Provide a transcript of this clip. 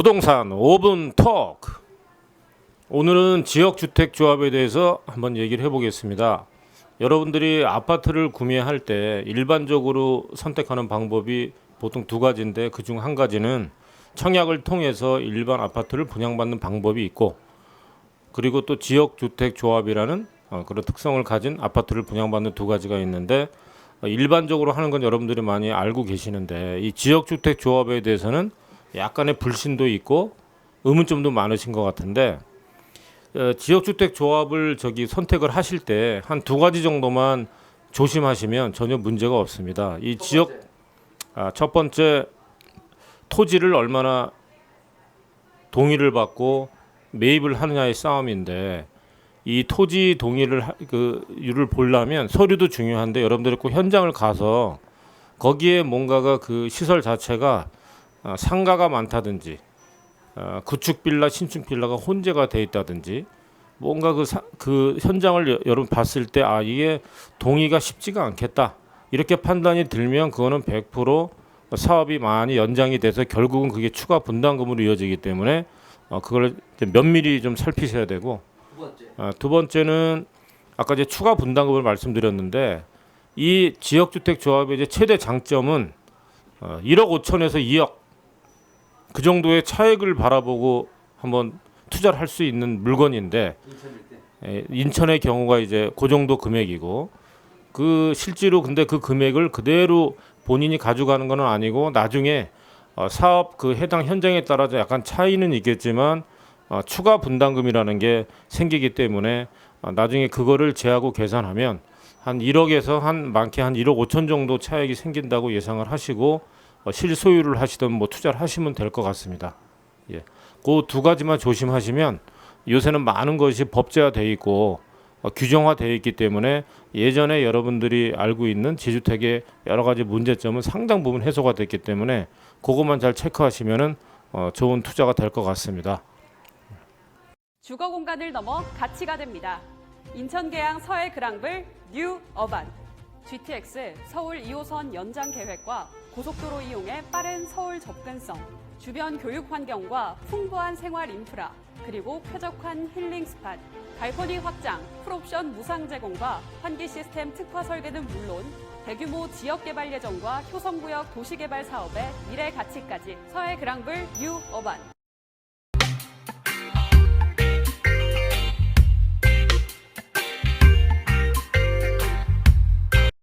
부동산 5분 토크. 오늘은 지역주택 조합에 대해서 한번 얘기를 해보겠습니다. 여러분들이 아파트를 구매할 때 일반적으로 선택하는 방법이 보통 두 가지인데 그 중 한 가지는 청약을 통해서 일반 아파트를 분양받는 방법이 있고 그리고 또 지역주택 조합이라는 어, 그런 특성을 가진 아파트를 분양받는 두 가지가 있는데 어, 일반적으로 하는 건 여러분들이 많이 알고 계시는데 이 지역주택 조합에 대해서는 약간의 불신도 있고 의문점도 많으신 것 같은데 어, 지역주택 조합을 저기 선택을 하실 때 한 두 가지 정도만 조심하시면 전혀 문제가 없습니다. 이 지역 아, 첫 번째 토지를 얼마나 동의를 받고 매입을 하느냐의 싸움인데 이 토지 동의를 하- 그 율을 보려면 서류도 중요한데 여러분들이 꼭 현장을 가서 거기에 뭔가가 그 시설 자체가 아, 상가가 많다든지 아, 구축 빌라 신축 빌라가 혼재가 돼 있다든지 뭔가 그, 사, 그 현장을 여, 여러분 봤을 때 아 이게 동의가 쉽지가 않겠다 이렇게 판단이 들면 그거는 100% 사업이 많이 연장이 돼서 결국은 그게 추가 분담금으로 이어지기 때문에 어, 그걸 면밀히 좀 살피셔야 되고. 아, 두 번째는 아까 이제 추가 분담금을 말씀드렸는데 이 지역주택 조합의 이제 최대 장점은 어, 1억 5천에서 2억 그 정도의 차액을 바라보고 한번 투자를 할 수 있는 물건인데. 에, 인천의 경우가 이제 그 정도 금액이고 그 실제로 근데 그 금액을 그대로 본인이 가져가는 건 아니고 나중에 어, 사업 그 해당 현장에 따라서 약간 차이는 있겠지만 어, 추가 분담금이라는 게 생기기 때문에 어, 나중에 그거를 제하고 계산하면 한 1억에서 한 많게 한 1억 5천 정도 차액이 생긴다고 예상을 하시고 어, 실소유를 하시든 뭐 투자를 하시면 될 것 같습니다. 예. 그 두 가지만 조심하시면 요새는 많은 것이 법제화돼 있고 어, 규정화되어 있기 때문에 예전에 여러분들이 알고 있는 지주택의 여러 가지 문제점은 상당 부분 해소가 됐기 때문에 그것만 잘 체크하시면은 어, 좋은 투자가 될 것 같습니다. 주거 공간을 넘어 가치가 됩니다. 인천 계양 서해 그랑블 뉴 어반 GTX 서울 2호선 연장 계획과 고속도로 이용의 빠른 서울 접근성, 주변 교육 환경과 풍부한 생활 인프라, 그리고 쾌적한 힐링 스팟, 발코니 확장, 풀옵션 무상 제공과 환기 시스템 특화 설계는 물론 대규모 지역 개발 예정과 효성구역 도시개발 사업의 미래 가치까지 서해 그랑블 뉴 어반